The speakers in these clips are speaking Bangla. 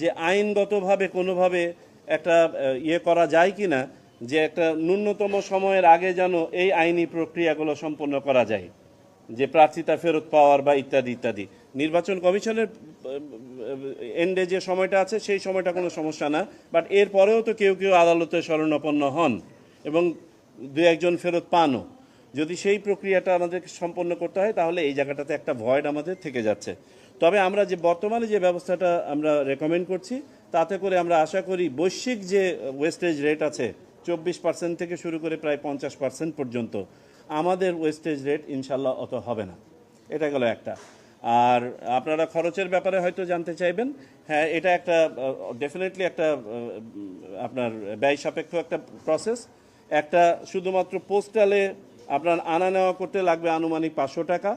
যে আইনগতভাবে কোনোভাবে একটা ইয়ে করা যায় কি না যে একটা ন্যূনতম সময়ের আগে যেন এই আইনি প্রক্রিয়াগুলো সম্পন্ন করা যায়, যে প্রার্থিতা ফেরত পাওয়ার বা ইত্যাদি ইত্যাদি। নির্বাচন কমিশনের এন্ডে যে সময়টা আছে, সেই সময়টা কোনো সমস্যা না, বাট এরপরেও তো কেউ কেউ আদালতে শরণাপন্ন হন এবং দু একজন ফেরত পানও। যদি সেই প্রক্রিয়াটা আমাদেরকে সম্পন্ন করতে হয়, তাহলে এই জায়গাটাতে একটা ভয়েড আমাদের থেকে যাচ্ছে। তবে আমরা যে বর্তমানে যে ব্যবস্থাটা আমরা রেকমেন্ড করছি, তাতে করে আমরা আশা করি বৈশ্বিক যে ওয়েস্টেজ রেট আছে, চব্বিশ পার্সেন্ট থেকে শুরু করে প্রায় পঞ্চাশ পার্সেন্ট পর্যন্ত, আমাদের ওয়েস্টেজ রেট ইনশাল্লাহ অত হবে না। এটা গেল একটা। আর আপনারা খরচের ব্যাপারে হয়তো জানতে চাইবেন হ্যাঁ এটা একটা ডেফিনেটলি একটা আপনার ব্যয় সাপেক্ষ একটা প্রসেস একটা শুধুমাত্র পোস্টালে আপনার আনা নেওয়া করতে লাগবে আনুমানিক পাঁচশো টাকা।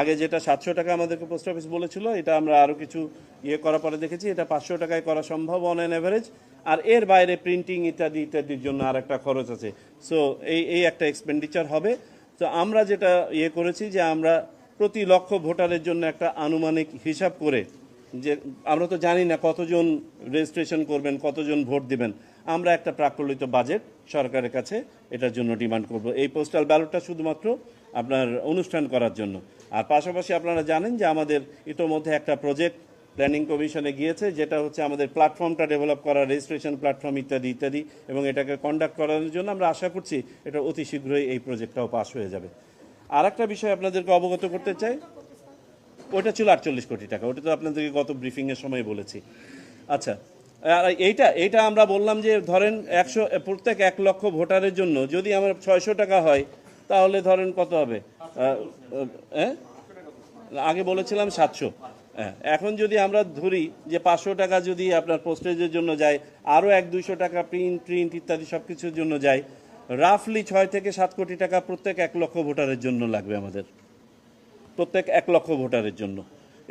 আগে যেটা সাতশো টাকা আমাদেরকে পোস্ট অফিস বলেছিল, এটা আমরা আরও কিছু ইয়ে করার পরে দেখেছি, এটা পাঁচশো টাকায় করা সম্ভব অন অ্যান অ্যাভারেজ আর এর বাইরে প্রিন্টিং ইত্যাদি, ইত্যাদির জন্য আর একটা খরচ আছে। সো এই এই একটা এক্সপেন্ডিচার হবে। তো আমরা যেটা ইয়ে করেছি যে আমরা প্রতি লক্ষ ভোটারের জন্য একটা আনুমানিক হিসাব করে যে, আমরা তো জানি না কতজন রেজিস্ট্রেশন করবেন, কতজন ভোট দিবেন। আমরা একটা প্রাকলিত বাজেট সরকারের কাছে এটার জন্য ডিমান্ড করব। এই পোস্টাল ব্যালটটা শুধুমাত্র আপনার অনুষ্ঠান করার জন্য। আর পাশাপাশি আপনারা জানেন যে আমাদের ইতোমধ্যে একটা প্রজেক্ট প্ল্যানিং কমিশনে গিয়েছে, যেটা হচ্ছে আমাদের প্ল্যাটফর্মটা ডেভেলপ করা রেজিস্ট্রেশন প্ল্যাটফর্ম ইত্যাদি ইত্যাদি, এবং এটাকে কন্ডাক্ট করানোর জন্য আমরা আশা করছি এটা অতি শীঘ্রই এই প্রজেক্টটাও পাস হয়ে যাবে। আর একটা বিষয় আপনাদেরকে অবগত করতে চাই ওটা ছিল আটচল্লিশ কোটি টাকা। ওটা তো আপনাদেরকে গত ব্রিফিংয়ের সময় বলেছি। আচ্ছা এইটা এইটা আমরা বললাম যে ধরেন একশো, প্রত্যেক এক লক্ষ ভোটারের জন্য যদি আমার ছয়শো টাকা হয়, তাহলে ধরেন কত হবে? হ্যাঁ? আগে বলেছিলাম সাতশো। হ্যাঁ এখন যদি আমরা ধরি যে পাঁচশো টাকা যদি আপনার পোস্টেজের জন্য যায়, আরও এক দুইশো টাকা প্রিন্ট প্রিন্ট ইত্যাদি সব কিছুর জন্য যায় রাফলি ছয় থেকে সাত কোটি টাকা প্রত্যেক এক লক্ষ ভোটারের জন্য লাগবে আমাদের। প্রত্যেক এক লক্ষ ভোটারের জন্য।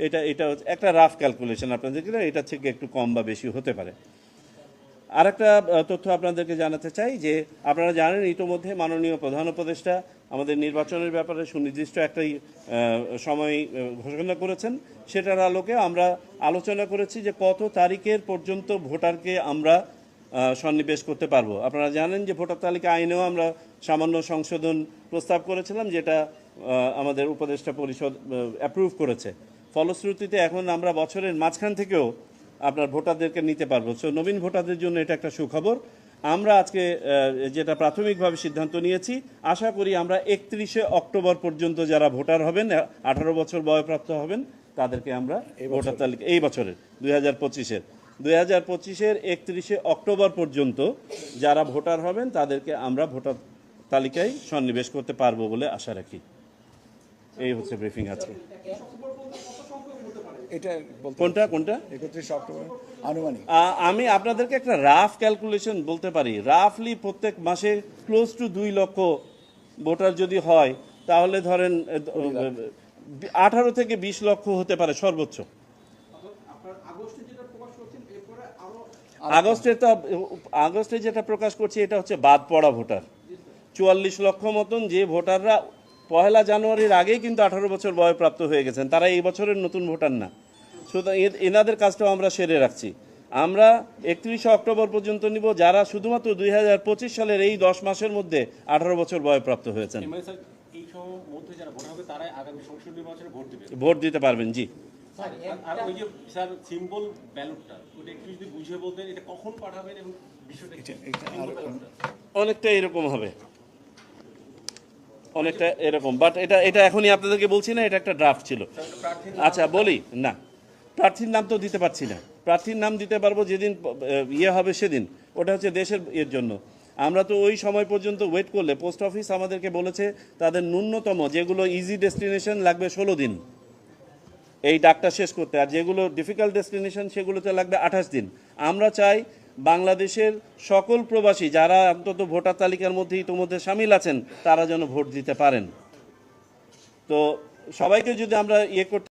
এটা এটা একটা রাফ ক্যালকুলেশন আপনাদেরকে এটা থেকে একটু কম বা বেশি হতে পারে। আরেকটা আহ, তথ্য আপনাদেরকে জানাতে চাই যে আপনারা জানেন ইতোমধ্যে মাননীয় প্রধান উপদেষ্টা আমাদের নির্বাচনের ব্যাপারে সুনির্দিষ্ট একটাই সময় ঘোষণা করেছেন। সেটার আলোকে আমরা আলোচনা করেছি যে কত তারিখের পর্যন্ত ভোটারকে আমরা সন্নিবেশ করতে পারব। আপনারা জানেন যে ভোটার তালিকা আইনেও আমরা সামান্য সংশোধন প্রস্তাব করেছিলাম যেটা আমাদের উপদেষ্টা পরিষদ অ্যাপ্রুভ করেছে। ফলশ্রুতিতে এখন আমরা বছরের মাঝখান থেকেও আপনার ভোটারদেরকে নিতে পারব। সো নবীন ভোটারদের জন্য এটা একটা সুখবর। আমরা আজকে যেটা প্রাথমিকভাবে সিদ্ধান্ত নিয়েছি আশা করি আমরা একত্রিশে অক্টোবর পর্যন্ত যারা ভোটার হবেন আঠারো বছর বয়প্রাপ্ত হবেন তাদেরকে আমরা ভোটার তালিকা এই বছরের দুই হাজার পঁচিশের। দুই হাজার পঁচিশের একত্রিশে অক্টোবর পর্যন্ত যারা ভোটার হবেন তাদেরকে আমরা ভোটার তালিকায় সন্নিবেশ করতে পারব বলে আশা রাখি। এই হচ্ছে ব্রিফিং আজকে। এটা কোনটা কোনটা? একত্রিশে অক্টোবর আনুমানিক। আমি আপনাদেরকে একটা রাফ ক্যালকুলেশন বলতে পারি। রাফলি প্রত্যেক মাসে ক্লোজ টু দুই লক্ষ ভোটার যদি হয় তাহলে ধরেন আঠারো থেকে বিশ লক্ষ হতে পারে সর্বোচ্চ। আগস্টে তো আগস্টে যেটা প্রকাশ করছি এটা হচ্ছে বাদ পড়া ভোটার। চুয়াল্লিশ লক্ষ মতন যে ভোটাররা পহেলা জানুয়ারির আগেই কিন্তু আঠারো বছর বয়প্রাপ্ত হয়ে গেছেন। তারা এই বছরের নতুন ভোটার না। সুতরাং এ- এনাদের কাজটাও আমরা সেরে রাখছি। আমরা একত্রিশে অক্টোবর পর্যন্ত নিব যারা শুধুমাত্র দুই হাজার পঁচিশ সালের এই দশ মাসের মধ্যে আঠারো বছর বয়প্রাপ্ত হয়েছেন। মানে স্যার এই সময়ের মধ্যে যারা ভোটার হবে তারাই আগামী সংসদ নির্বাচনে ভোট দিতে পারবেন জি। স্যার, আর- আর ওই যে স্যার সিম্বল ব্যালটটা ওটা একটু যদি বুঝিয়ে বলতেন এটা কখন পাঠাবেন এবং বিষয়টা কি? এটা আর অনেকটা এরকম হবে। অনেকটা এরকম। বাট এটা এটা এখনই আপনাদেরকে বলছি না, এটা একটা ড্রাফট ছিল। আচ্ছা বলি, না। প্রার্থীর নাম তো দিতে পারছি না। প্রার্থীর নাম দিতে পারব যেদিন ইয়ে হবে সেদিন। ওটা হচ্ছে দেশের এর জন্য। আমরা তো ওই সময় পর্যন্ত ওয়েট করলে পোস্ট অফিস আমাদেরকে বলেছে, তাদের ন্যূনতম যেগুলো ইজি ডেস্টিনেশন লাগবে ষোলো দিন। এই ডাকটা শেষ করতে। আর যেগুলো ডিফিকাল্ট ডেস্টিনেশন সেগুলোতে লাগবে আঠাশ দিন। আমরা চাই বাংলাদেশের সকল প্রবাসী যারা অন্তত ভোটার তালিকার মধ্যে ইতোমধ্যে সামিল আছেন, তারা যেন ভোট দিতে পারেন। তো সবাইকে যদি আমরা ইয়ে করতে